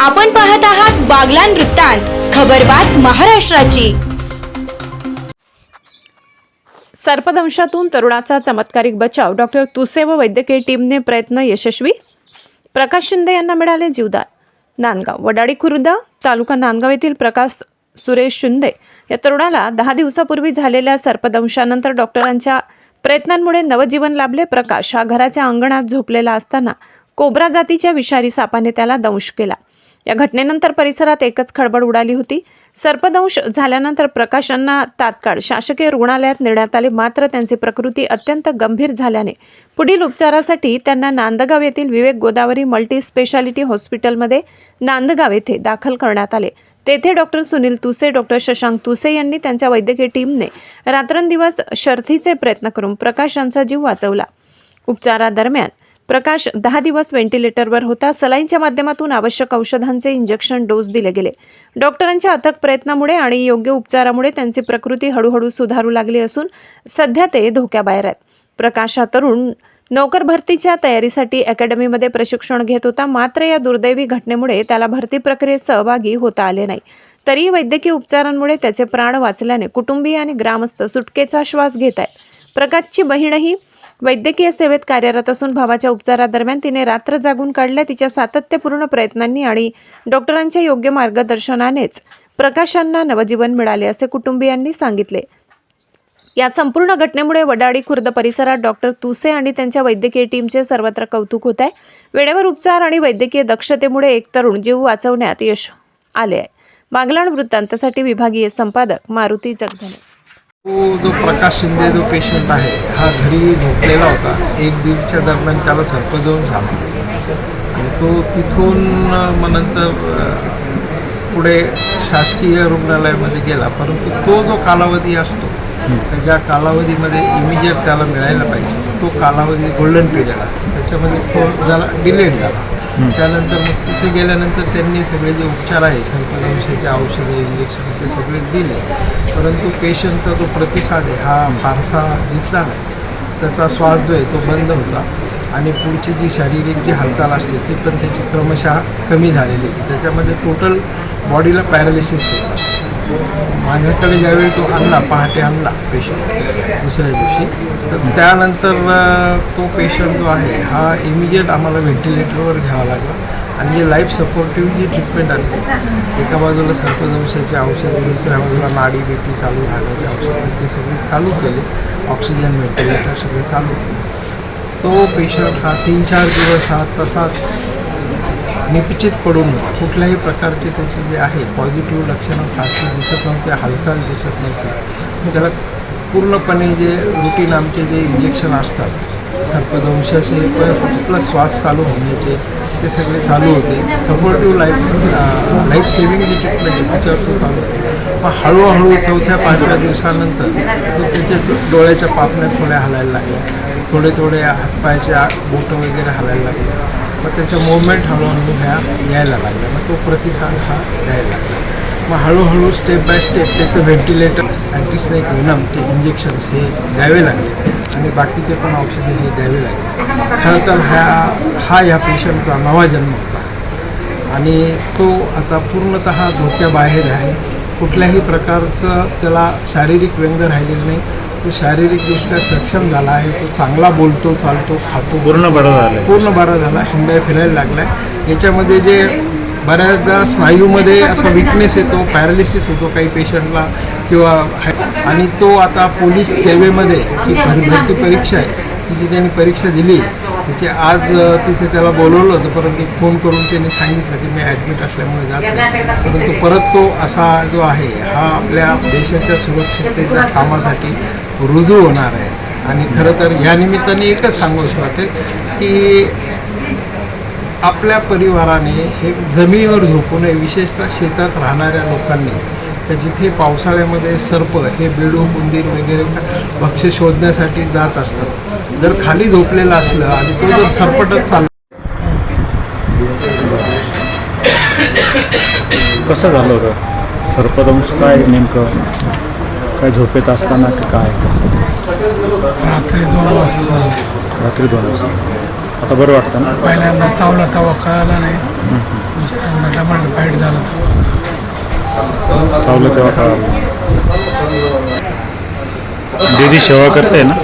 आपण पाहत आहात बागलान वृत्तांत खबरबात महाराष्ट्राची. सर्पदंशातून तरुणाचा चमत्कारिक बचाव डॉक्टर तुसे व वैद्यकीय टीमने प्रयत्न यशस्वी. प्रकाश शिंदे यांना मिळाले जीवदान. नांदगाव वडाळी खुर्द तालुका नांदगाव येथील प्रकाश सुरेश शिंदे या तरुणाला दहा दिवसापूर्वी झालेल्या सर्पदंशानंतर डॉक्टरांच्या प्रयत्नांमुळे नवजीवन लाभले. प्रकाश हा घराच्या अंगणात झोपलेला असताना कोब्रा जातीच्या विषारी सापाने त्याला दंश केला. या घटनेनंतर परिसरात एकच खळबळ उडाली होती. सर्पदंश झाल्यानंतर प्रकाशांना तात्काळ शासकीय रुग्णालयात नेण्यात आले. मात्र त्यांची प्रकृती अत्यंत गंभीर झाल्याने पुढील उपचारासाठी त्यांना नांदगाव येथील विवेक गोदावरी मल्टी स्पेशालिटी हॉस्पिटलमध्ये नांदगाव येथे दाखल करण्यात आले. तेथे डॉक्टर सुनील तुसे डॉक्टर शशांक तुसे यांनी त्यांच्या वैद्यकीय टीमने रात्रंदिवस शर्थीचे प्रयत्न करून प्रकाश यांचा जीव वाचवला. उपचारादरम्यान प्रकाश दहा दिवस व्हेंटिलेटरवर होता. सलाईनच्या माध्यमातून आवश्यक औषधांचे इंजेक्शन डोस दिले गेले. डॉक्टरांच्या अथक प्रयत्नामुळे आणि योग्य उपचारामुळे त्यांची प्रकृती हळूहळू सुधारू लागली असून सध्या ते धोक्याबाहेर आहेत. प्रकाश हा तरुण नोकर भरतीच्या तयारीसाठी अकॅडमीमध्ये प्रशिक्षण घेत होता. मात्र या दुर्दैवी घटनेमुळे त्याला भरती प्रक्रियेत सहभागी होता आले नाही. तरीही वैद्यकीय उपचारांमुळे त्याचे प्राण वाचल्याने कुटुंबीय आणि ग्रामस्थ सुटकेचा श्वास घेत आहेत. प्रकाशची बहीणही वैद्यकीय सेवेत कार्यरत असून भावाच्या उपचारादरम्यान तिने रात्र जागून काढल्या तिच्या सातत्यपूर्ण प्रयत्नांनी आणि डॉक्टरांच्या योग्य मार्गदर्शनानेच प्रकाशांना नवजीवन मिळाले असे कुटुंबियांनी सांगितले. या संपूर्ण घटनेमुळे वडाळी खुर्द परिसरात डॉक्टर तुसे आणि त्यांच्या वैद्यकीय टीमचे सर्वत्र कौतुक होत आहे. वेळेवर उपचार आणि वैद्यकीय दक्षतेमुळे एक तरुण जीव वाचवण्यात यश आले आहे. बागलाण वृत्तांतासाठी विभागीय संपादक मारुती जगधने. तो जो प्रकाश शिंदे जो पेशंट आहे हा घरी झोपलेला होता. एक दिवसच्या दरम्यान त्याला सर्पदोष झाला. आणि तो तिथून मग नंतर पुढे शासकीय रुग्णालयामध्ये गेला. परंतु तो जो कालावधी असतो तर ज्या कालावधीमध्ये इमिजिएट त्याला मिळायला पाहिजे. तो कालावधी गोल्डन पिरियड असतो. त्याच्यामध्ये तो झाला डिलेड झाला. त्यानंतर मग तिथे गेल्यानंतर त्यांनी सगळे जे उपचार आहे सर्पदंशाचे औषधे इंजेक्शन ते सगळे दिले. परंतु पेशंटचा जो प्रतिसाद आहे हा फारसा दिसला नाही. त्याचा श्वास जो आहे तो बंद होता. आणि पुढची जी शारीरिक जी हालचाल असते ती पण त्याची क्रमशः कमी झालेली आहे. त्याच्यामध्ये टोटल बॉडीला पॅरालिसिस होत असतो. माझ्याकडे ज्यावेळी तो आणला पहाटे आणला पेशंट दुसऱ्या दिवशी. तर त्यानंतर तो पेशंट जो आहे हा इमिजिएट आम्हाला व्हेंटिलेटरवर घ्यावा लागला. आणि जे लाईफ सपोर्टिव्ह जी ट्रीटमेंट असते एका बाजूला सर्पदंशाची औषधं दुसऱ्या बाजूला नाडी बेटी चालू राहण्याची औषधं ते सगळी चालू केले. ऑक्सिजन व्हेंटिलेटर सगळे चालू केले. तो पेशंट हा तीन चार दिवस हा तसाच निपचित पडून होता. कुठल्याही प्रकारचे त्याचे जे आहे पॉझिटिव्ह लक्षणं फारशी दिसत नव्हते हालचाल दिसत नव्हती. त्याला पूर्णपणे जे रुटीन आमचे जे इंजेक्शन असतात सर्पदंशाचे प्लस श्वास चालू होण्याचे ते सगळे चालू होते. सपोर्टिव्ह लाईफ लाईफ सेव्हिंग जी ट्रीटमेंट आहे त्याच्यावर तो चालू होते. मग हळूहळू चौथ्या पाचव्या दिवसानंतर तो त्याच्या डो- डोळ्याच्या पापण्या थोड्या हलायला लागल्या. थोडे थोडे हातपायच्या बोटं वगैरे हलायला लागले. मग त्याच्या मुवमेंट हळूहळू ह्या यायला लागल्या. मग तो प्रतिसाद हा द्यायला लागला. मग हळूहळू स्टेप बाय स्टेप त्याचं व्हेंटिलेटर अँटीस्नेक विनम ते इंजेक्शन्स हे द्यावे लागले. आणि बाकीचे पण औषधे हे द्यावे लागले. खरं तर ह्या हा या पेशंटचा नवा जन्म होता. आणि तो आता पूर्णत धोक्याबाहेर आहे. कुठल्याही प्रकारचं त्याला शारीरिक व्यंग राहिलेलं नाही. तो शारीरिकदृष्ट्या सक्षम झाला आहे. तो चांगला बोलतो चालतो खातो. पूर्ण बरं झालं पूर्ण बरा झाला. हिंडाय फिरायला लागलाय. याच्यामध्ये जे बऱ्याचदा स्नायूमध्ये असा विकनेस येतो पॅरालिसिस होतो काही पेशंटला किंवा आणि तो आता पोलीस सेवेमध्ये ही भरती परीक्षा आहे तिची त्यांनी परीक्षा दिली त्याची आज तिथे त्याला बोलवलं होतं परंतु फोन करून त्याने सांगितलं की मी ॲडमिट असल्यामुळे जात नाही. परंतु परत तो असा जो आहे हा आपल्या देशाच्या सुरक्षिततेच्या कामासाठी रुजू होणार आहे. आणि खरं तर या निमित्ताने एकच सांगूच वाटेल की आपल्या परिवाराने हे जमिनीवर झोपू नये विशेषतः शेतात राहणाऱ्या लोकांनी तर जिथे पावसाळ्यामध्ये सर्प हे बेडूक उंदीर वगैरे भक्ष्य शोधण्यासाठी जात असतात जर खाली झोपलेलं असलं आणि तो जर सरपटत चालला कसं झालं होतं? सर्पदंश काय नेमकं? काय झोपेत असताना की काय? कसं? रात्री दोन वाजता रात्री दोन वाजता. आता बरं वाटतं ना? पहिल्यांदा चावला तेव्हा कळाला नाही. दुसऱ्यांना डबल फाईट झाला तेव्हा चावलं तेव्हा कळालं दीदी सेवा करते ना?